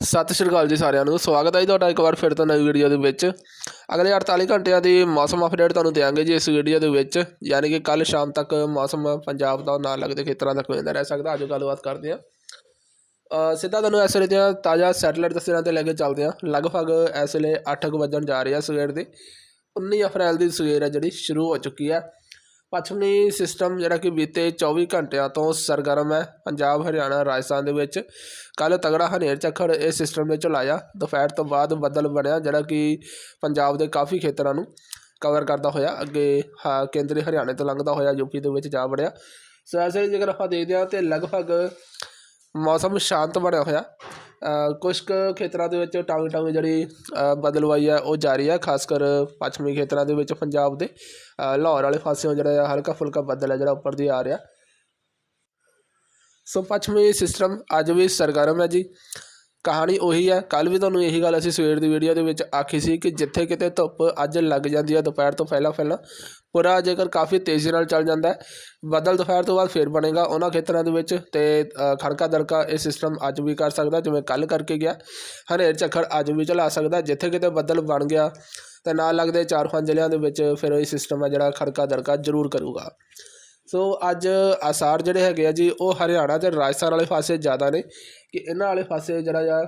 ਸਤਿ ਸ਼੍ਰੀ ਅਕਾਲ ਜੀ ਸਾਰਿਆਂ ਨੂੰ। ਸਵਾਗਤ ਹੈ ਜੀ ਤੁਹਾਡਾ ਇੱਕ ਵਾਰ ਫਿਰ ਤੋਂ ਨਵੀਂ ਵੀਡੀਓ ਦੇ ਵਿੱਚ। ਅਗਲੇ 48 ਘੰਟਿਆਂ ਦੀ ਮੌਸਮ ਅਪਡੇਟ ਤੁਹਾਨੂੰ ਦਿਆਂਗੇ ਜੀ ਇਸ ਵੀਡੀਓ ਦੇ ਵਿੱਚ। ਯਾਨੀ ਕਿ ਕੱਲ ਸ਼ਾਮ ਤੱਕ ਮੌਸਮ ਪੰਜਾਬ ਦਾ ਨਾਲ ਲੱਗਦੇ ਖੇਤਰਾਂ ਤੱਕ ਵੇਂਦਾ ਰਹਿ ਸਕਦਾ। ਅੱਜ ਗੱਲਬਾਤ ਕਰਦੇ ਹਾਂ। ਸਿੱਧਾ ਤੁਹਾਨੂੰ ਇਸ ਵੇਲੇ ਦੀਆਂ ਤਾਜ਼ਾ ਸੈਟੇਲਾਈਟ ਤਸਵੀਰਾਂ ਤੇ ਲੈ ਕੇ ਚੱਲਦੇ ਹਾਂ। ਲਗਭਗ ਇਸ ਵੇਲੇ 8 ਵੱਜਣ ਜਾ ਰਹੇ ਆ ਸਵੇਰ ਦੇ। 19 ਅਪ੍ਰੈਲ ਦੀ ਸਵੇਰ ਹੈ ਜਿਹੜੀ, ਸ਼ੁਰੂ ਹੋ ਚੁੱਕੀ ਹੈ ਪੱਛਮੀ ਸਿਸਟਮ ਜਿਹੜਾ ਕਿ ਬੀਤੇ 24 ਘੰਟਿਆਂ ਤੋਂ ਸਰਗਰਮ ਹੈ। ਪੰਜਾਬ, ਹਰਿਆਣਾ, ਰਾਜਸਥਾਨ ਦੇ ਵਿੱਚ ਕੱਲ੍ਹ ਤਗੜਾ ਹਨੇਰ ਝੱਖੜ ਇਸ ਸਿਸਟਮ ਨੇ ਚਲਾਇਆ ਦੁਪਹਿਰ ਤੋਂ ਬਾਅਦ ਬੱਦਲ ਬਣਿਆ, ਜਿਹੜਾ ਕਿ ਪੰਜਾਬ ਦੇ ਕਾਫੀ ਖੇਤਰਾਂ ਨੂੰ ਕਵਰ ਕਰਦਾ ਹੋਇਆ। ਅੱਗੇ, ਹਾ, ਕੇਂਦਰੀ ਹਰਿਆਣੇ ਤੋਂ ਲੰਘਦਾ ਹੋਇਆ ਯੂਪੀ ਦੇ ਵਿੱਚ ਜਾ ਵੜਿਆ। ਸੋ ਐਸੇ ਜੇਕਰ ਆਪਾਂ ਦੇਖਦੇ ਹਾਂ ਤੇ ਲਗਭਗ ਮੌਸਮ ਸ਼ਾਂਤ ਬਣਿਆ ਹੋਇਆ। ਕੁਛ ਕੁ ਖੇਤਰਾਂ ਦੇ ਵਿੱਚ ਟਾਵੀ ਟਾਂਗ ਜਿਹੜੀ ਬਦਲਵਾਈ ਹੈ ਉਹ ਜਾਰੀ ਹੈ ਖਾਸ ਕਰ ਪੱਛਮੀ ਖੇਤਰਾਂ ਦੇ ਵਿੱਚ ਪੰਜਾਬ ਦੇ। ਲਾਹੌਰ ਵਾਲੇ ਪਾਸਿਓਂ ਜਿਹੜਾ ਆ, ਹਲਕਾ ਫੁਲਕਾ ਬੱਦਲ ਹੈ ਜਿਹੜਾ ਉੱਪਰ ਦੀ ਆ ਰਿਹਾ। ਸੋ ਪੱਛਮੀ ਸਿਸਟਮ ਅੱਜ ਵੀ ਸਰਗਰਮ ਹੈ ਜੀ। ਕਹਾਣੀ ਉਹੀ ਹੈ। ਕੱਲ੍ਹ ਵੀ ਤੁਹਾਨੂੰ ਇਹੀ ਗੱਲ ਅਸੀਂ ਸਵੇਰ ਦੀ ਵੀਡੀਓ ਦੇ ਵਿੱਚ ਆਖੀ ਸੀ ਕਿ ਜਿੱਥੇ ਕਿਤੇ ਧੁੱਪ ਅੱਜ ਲੱਗ ਜਾਂਦੀ ਹੈ ਦੁਪਹਿਰ ਤੋਂ ਪਹਿਲਾਂ ਪਹਿਲਾਂ, ਪੂਰਾ ਜੇਕਰ ਕਾਫੀ ਤੇਜ਼ੀ ਨਾਲ ਚੱਲ ਜਾਂਦਾ ਹੈ। ਬੱਦਲ ਦੁਪਹਿਰ ਤੋਂ ਬਾਅਦ ਫੇਰ ਬਣੇਗਾ ਉਹਨਾਂ ਖੇਤਰਾਂ ਦੇ ਵਿੱਚ ਤੇ ਖੜਕਾ ਦੜਕਾ ਇਹ ਸਿਸਟਮ ਅੱਜ ਵੀ ਕਰ ਸਕਦਾ ਜਿਵੇਂ ਕੱਲ ਕਰਕੇ ਗਿਆ। ਹਨੇਰ ਝੱਖੜ ਅੱਜ ਵੀ ਚਲਾ ਸਕਦਾ ਜਿੱਥੇ ਕਿਤੇ ਬੱਦਲ ਬਣ ਗਿਆ, ਤੇ ਨਾਲ ਲੱਗਦੇ ਚਾਰ ਪੰਜ ਜ਼ਿਲ੍ਹਿਆਂ ਦੇ ਵਿੱਚ ਫਿਰ ਇਹ ਸਿਸਟਮ ਹੈ ਜਿਹੜਾ ਖੜਕਾ ਦੜਕਾ ਜ਼ਰੂਰ ਕਰੂਗਾ। ਸੋ ਅੱਜ ਆਸਾਰ ਜਿਹੜੇ ਹੈਗੇ ਆ ਜੀ, ਉਹ ਹਰਿਆਣਾ ਅਤੇ ਰਾਜਸਥਾਨ ਵਾਲੇ ਪਾਸੇ ਜ਼ਿਆਦਾ ਨੇ ਕਿ ਇਹਨਾਂ ਵਾਲੇ ਪਾਸੇ ਜਿਹੜਾ ਆ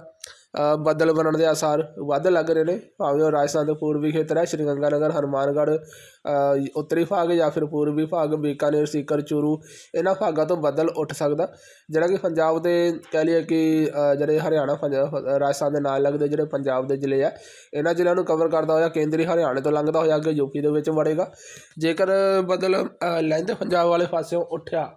ਬੱਦਲ ਬਣਨ ਦੇ ਆਸਾਰ ਵੱਧ ਲੱਗ ਰਹੇ ਨੇ। ਭਾਵੇਂ ਉਹ ਰਾਜਸਥਾਨ ਦੇ ਪੂਰਬੀ ਖੇਤਰ ਹੈ, ਸ਼੍ਰੀ ਗੰਗਾਨਗਰ ਹਨੂੰਮਾਨਗੜ੍ਹ ਉੱਤਰੀ ਭਾਗ ਜਾਂ ਫਿਰ ਪੂਰਬੀ ਭਾਗ, ਬੀਕਾਨੇਰ, ਸੀਕਰ, ਚੂਰੂ, ਇਹਨਾਂ ਭਾਗਾਂ ਤੋਂ ਬੱਦਲ ਉੱਠ ਸਕਦਾ। ਜਿਹੜਾ ਕਿ ਪੰਜਾਬ ਦੇ ਕਹਿ ਲਈਏ ਕਿ ਜਿਹੜੇ ਹਰਿਆਣਾ ਪੰਜਾਬ ਰਾਜਸਥਾਨ ਦੇ ਨਾਲ ਲੱਗਦੇ ਜਿਹੜੇ ਪੰਜਾਬ ਦੇ ਜ਼ਿਲ੍ਹੇ ਆ, ਇਹਨਾਂ ਜ਼ਿਲ੍ਹਿਆਂ ਨੂੰ ਕਵਰ ਕਰਦਾ ਹੋਇਆ ਕੇਂਦਰੀ ਹਰਿਆਣੇ ਤੋਂ ਲੰਘਦਾ ਹੋਇਆ ਅੱਗੇ ਯੂਪੀ ਦੇ ਵਿੱਚ ਵੜੇਗਾ। ਜੇਕਰ ਬੱਦਲ ਲਹਿੰਦੇ ਪੰਜਾਬ ਵਾਲੇ ਪਾਸਿਓਂ ਉੱਠਿਆ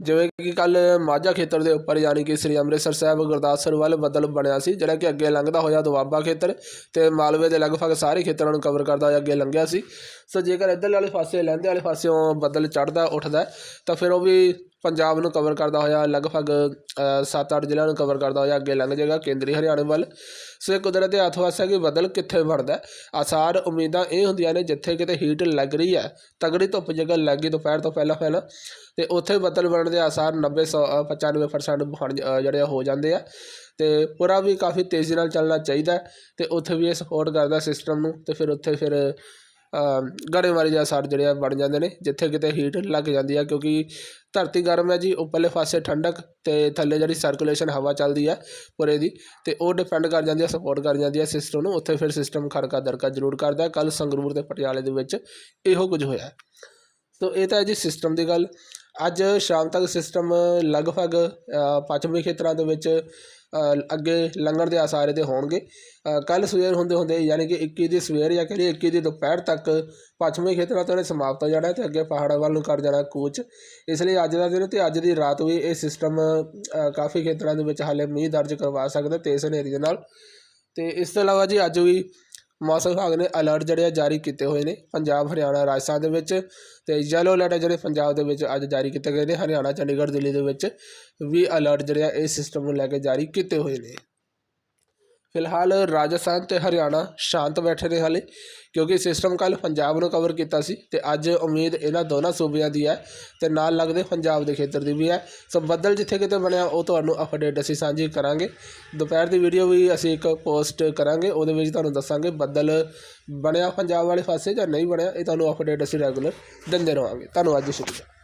ਜਿਵੇਂ ਕਿ ਕੱਲ ਮਾਝਾ ਖੇਤਰ ਦੇ ਉੱਪਰ ਯਾਨੀ ਕਿ ਸ੍ਰੀ ਅੰਮ੍ਰਿਤਸਰ ਸਾਹਿਬ ਗੁਰਦਾਸਪੁਰ ਵੱਲ ਬੱਦਲ ਬਣਿਆ ਸੀ, ਜਿਹੜਾ ਕਿ ਅੱਗੇ ਲੰਘਦਾ ਹੋਇਆ ਦੁਆਬਾ ਖੇਤਰ ਤੇ ਮਾਲਵੇ ਦੇ ਲਗਭਗ ਸਾਰੇ ਖੇਤਰਾਂ ਨੂੰ ਕਵਰ ਕਰਦਾ ਹੋਇਆ ਅੱਗੇ ਲੰਘਿਆ ਸੀ। ਸੋ ਜੇਕਰ ਇੱਧਰ ਵਾਲੇ ਪਾਸੇ, ਲਹਿੰਦੇ ਵਾਲੇ ਪਾਸਿਓਂ ਬੱਦਲ ਚੜ੍ਹਦਾ, ਉੱਠਦਾ ਤਾਂ ਫਿਰ ਉਹ ਵੀ ਪੰਜਾਬ ਨੂੰ ਕਵਰ ਕਰਦਾ ਹੋਇਆ ਲਗਭਗ 7-8 ਜ਼ਿਲ੍ਹਿਆਂ ਨੂੰ ਕਵਰ ਕਰਦਾ ਹੋਇਆ ਅੱਗੇ ਲੰਘ ਜਾਏਗਾ ਕੇਂਦਰੀ ਹਰਿਆਣੇ ਵੱਲ। ਸੋ ਇਹ ਕੁਦਰਤ ਦੇ ਹੱਥ ਵਾਸਾ ਕਿ ਬੱਦਲ ਕਿੱਥੇ ਬਣਦਾ ਆਸਾਰ ਉਮੀਦਾਂ ਇਹ ਹੁੰਦੀਆਂ ਨੇ ਜਿੱਥੇ ਕਿਤੇ ਹੀਟ ਲੱਗ ਰਹੀ ਹੈ ਤਗੜੀ ਧੁੱਪ ਜਗ੍ਹਾ ਲੱਗ ਗਈ ਦੁਪਹਿਰ ਤੋਂ ਪਹਿਲਾਂ ਪਹਿਲਾਂ ਤੇ ਉੱਥੇ ਬੱਦਲ ਬਣਨ ਦੇ ਆਸਾਰ 90 ਸੌ ਅ, 95% ਜਿਹੜੇ ਆ ਹੋ ਜਾਂਦੇ ਆ। ਤੇ ਪੂਰਾ ਵੀ ਕਾਫੀ ਤੇਜ਼ੀ ਨਾਲ ਚੱਲਣਾ ਚਾਹੀਦਾ ਹੈ ਤੇ ਉੱਥੇ ਵੀ ਇਹ ਸਪੋਰਟ ਕਰਦਾ ਸਿਸਟਮ ਨੂੰ ਤੇ ਫਿਰ ਉੱਥੇ ਫਿਰ ਗੜੇਮਾਰੀ ਦੇ ਆਸਾਰ ਜਿਹੜੇ ਆ ਬਣ ਜਾਂਦੇ ਨੇ, ਜਿੱਥੇ ਕਿਤੇ ਹੀਟ ਲੱਗ ਜਾਂਦੀ ਆ, ਕਿਉਂਕਿ ਧਰਤੀ ਗਰਮ ਹੈ ਜੀ ਉੱਪਰਲੇ ਪਾਸੇ ਠੰਡਕ ਅਤੇ ਥੱਲੇ ਜਿਹੜੀ ਸਰਕੂਲੇਸ਼ਨ ਹਵਾ ਚੱਲਦੀ ਹੈ ਪੂਰੇ ਦੀ ਅਤੇ ਉਹ ਡਿਪੈਂਡ ਕਰ ਜਾਂਦੀ ਹੈ ਸਪੋਰਟ ਕਰ ਜਾਂਦੀ ਹੈ ਸਿਸਟਮ ਨੂੰ, ਉੱਥੇ ਫਿਰ ਸਿਸਟਮ ਖੜਕਾ ਦਰਕਾ ਜ਼ਰੂਰ ਕਰਦਾ ਕੱਲ੍ਹ ਸੰਗਰੂਰ ਅਤੇ ਪਟਿਆਲੇ ਦੇ ਵਿੱਚ ਇਹੋ ਕੁਝ ਹੋਇਆ ਸੋ ਇਹ ਤਾਂ ਹੈ ਜੀ ਸਿਸਟਮ ਦੀ ਗੱਲ। ਅੱਜ ਸ਼ਾਮ ਤੱਕ ਸਿਸਟਮ ਲਗਭਗ ਪੱਛਮੀ ਖੇਤਰਾਂ ਦੇ ਵਿੱਚ ਅੱਗੇ ਲੰਘਣ ਦੇ ਆਸਾਰ ਇਹਦੇ ਹੋਣਗੇ। ਕੱਲ ਸਵੇਰ ਹੁੰਦੇ ਹੁੰਦੇ ਯਾਨੀ ਕਿ 21 ਦੀ ਸਵੇਰ ਜਾਂ ਕਹਿੰਦੇ 21 ਦੀ ਦੁਪਹਿਰ ਤੱਕ ਪੱਛਮੀ ਖੇਤਰਾਂ ਤੋਂ ਇਹਨੇ ਸਮਾਪਤ ਹੋ ਜਾਣਾ ਤੇ ਅੱਗੇ ਪਹਾੜਾਂ ਵੱਲ ਨੂੰ ਕਰ ਜਾਣਾ ਕੂਚ। ਇਸ ਲਈ ਅੱਜ ਦਾ ਦਿਨ ਤੇ ਅੱਜ ਦੀ ਰਾਤ ਵੀ ਇਹ ਸਿਸਟਮ ਕਾਫੀ ਖੇਤਰਾਂ ਦੇ ਵਿੱਚ ਹਾਲੇ ਮੀਂਹ ਦਰਜ ਕਰਵਾ ਸਕਦਾ ਤੇਜ਼ ਹਨੇਰੀ ਦੇ ਨਾਲ। ਤੇ ਇਸ ਤੋਂ ਇਲਾਵਾ ਜੀ ਅੱਜ ਵੀ ਮੌਸਮ ਵਿਭਾਗ ਨੇ ਅਲਰਟ ਜਿਹੜੇ ਆ ਜਾਰੀ ਕੀਤੇ ਹੋਏ ਨੇ ਪੰਜਾਬ, ਹਰਿਆਣਾ, ਰਾਜਸਥਾਨ ਦੇ ਵਿੱਚ ਤੇ ਯੈਲੋ ਅਲਰਟ ਆ ਜਿਹੜੇ ਪੰਜਾਬ ਦੇ ਵਿੱਚ ਅੱਜ ਜਾਰੀ ਕੀਤੇ ਗਏ ਨੇ, ਹਰਿਆਣਾ, ਚੰਡੀਗੜ੍ਹ, ਦਿੱਲੀ ਦੇ ਵਿੱਚ ਵੀ ਅਲਰਟ ਜਿਹੜੇ ਆ ਇਸ ਸਿਸਟਮ ਨੂੰ ਲੈ ਕੇ ਜਾਰੀ ਕੀਤੇ ਹੋਏ ਨੇ। ਫਿਲਹਾਲ ਰਾਜਸਥਾਨ ਤੇ ਹਰਿਆਣਾ ਸ਼ਾਂਤ ਬੈਠੇ ਨੇ ਹਾਲੇ, ਕਿਉਂਕਿ ਸਿਸਟਮ ਕੱਲ ਪੰਜਾਬ ਨੂੰ ਕਵਰ ਕੀਤਾ ਸੀ ਤੇ ਅੱਜ ਉਮੀਦ ਇਹਨਾਂ ਦੋਨਾਂ ਸੂਬਿਆਂ ਦੀ ਹੈ ਤੇ ਨਾਲ ਲੱਗਦੇ ਪੰਜਾਬ ਦੇ ਖੇਤਰ ਦੀ ਵੀ ਹੈ। ਸੋ ਬੱਦਲ ਜਿੱਥੇ ਕਿਤੇ ਬਣਿਆ, ਉਹ ਤੁਹਾਨੂੰ ਅਪਡੇਟ ਅਸੀਂ ਸਾਂਝੀ ਕਰਾਂਗੇ। ਦੁਪਹਿਰ ਦੀ ਵੀਡੀਓ ਵੀ ਅਸੀਂ ਇੱਕ ਪੋਸਟ ਕਰਾਂਗੇ, ਉਹਦੇ ਵਿੱਚ ਤੁਹਾਨੂੰ ਦੱਸਾਂਗੇ ਬੱਦਲ ਬਣਿਆ ਪੰਜਾਬ ਵਾਲੇ ਪਾਸੇ ਜਾਂ ਨਹੀਂ ਬਣਿਆ, ਇਹ ਤੁਹਾਨੂੰ ਅਪਡੇਟ ਅਸੀਂ ਰੈਗੂਲਰ ਦਿੰਦੇ ਰਹਾਂਗੇ ਧੰਨਵਾਦ ਜੀ, ਸ਼ੁਕਰੀਆ।